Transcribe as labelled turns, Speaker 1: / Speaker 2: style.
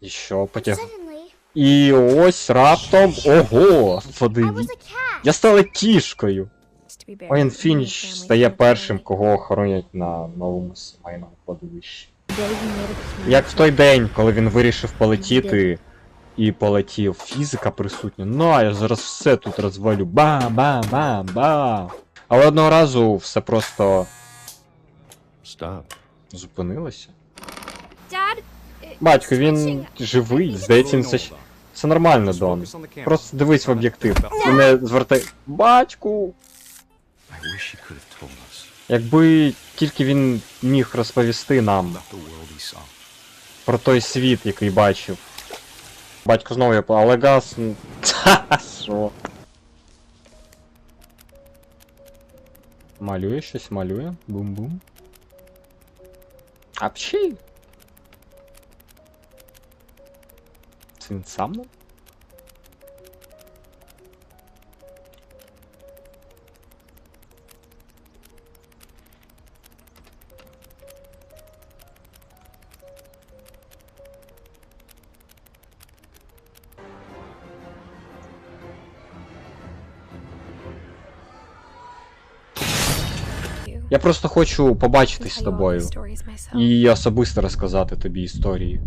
Speaker 1: І що, потяг. І ось раптом. Ого!
Speaker 2: Cat.
Speaker 1: Я стала кішкою. Оєн Фініч стає першим, кого охоронять на новому сімейному кладовищі. Як в той день, коли він вирішив полетіти і полетів. Фізика присутня. Ну, а я зараз все тут розвалю. Бам-бам-бам-бам. Але одного разу все просто
Speaker 3: Stop.
Speaker 1: зупинилося.
Speaker 2: Dad,
Speaker 1: Батько, він живий, здається, він все. ще- Це нормально, Дон. Просто дивись в об'єктив. І не звертай. Батьку! Якби тільки він міг розповісти нам про той світ, який бачив. Батько знову я по- але газ. ну, Та що? Малює щось, малює. Бум-бум. Апчі. Це він сам нам? Я просто хочу побачитись з тобою і особисто розказати тобі історії.